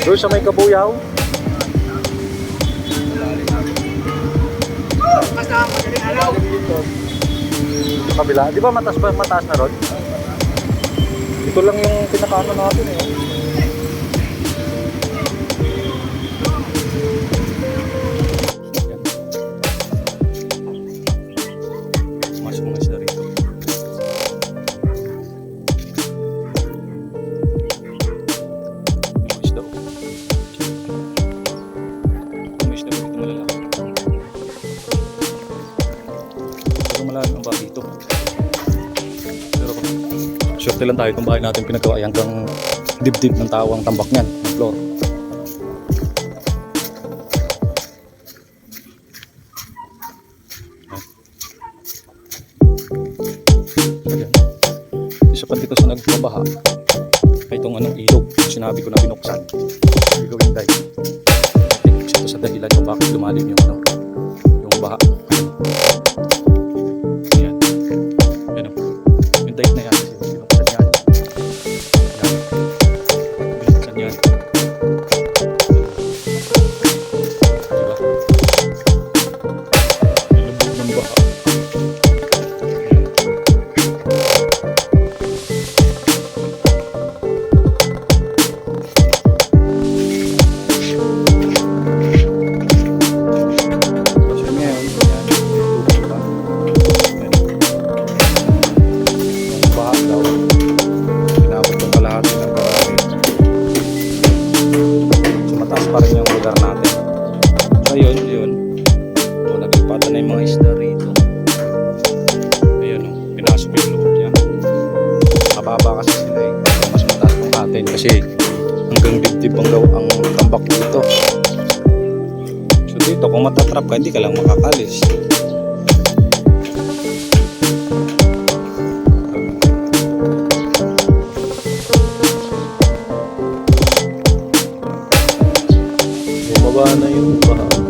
Doon sa may kabuyaw. Sa kabila. Di ba mataas ba mataas na ron? Ito lang yung pinakaano natin eh. Isda. Yung isda dito malalaki. Pero malalim ang bahay dito. Pero swerte lang tayo itong bahay natin pinagawa ay hanggang dibdib ng tawang tambak niyan, ng floor. Isa pa dito sa nagbabaha itong anong ilog. Sinabi ko na binuksan. Hindi gawin tayo. Ito sa dahilan kung bakit lumalim yung ano, kasi hanggang dibdib ang ang tambak dito. So dito, kung matatrap ka, hindi ka lang makakalis. Bumaba na yung baha.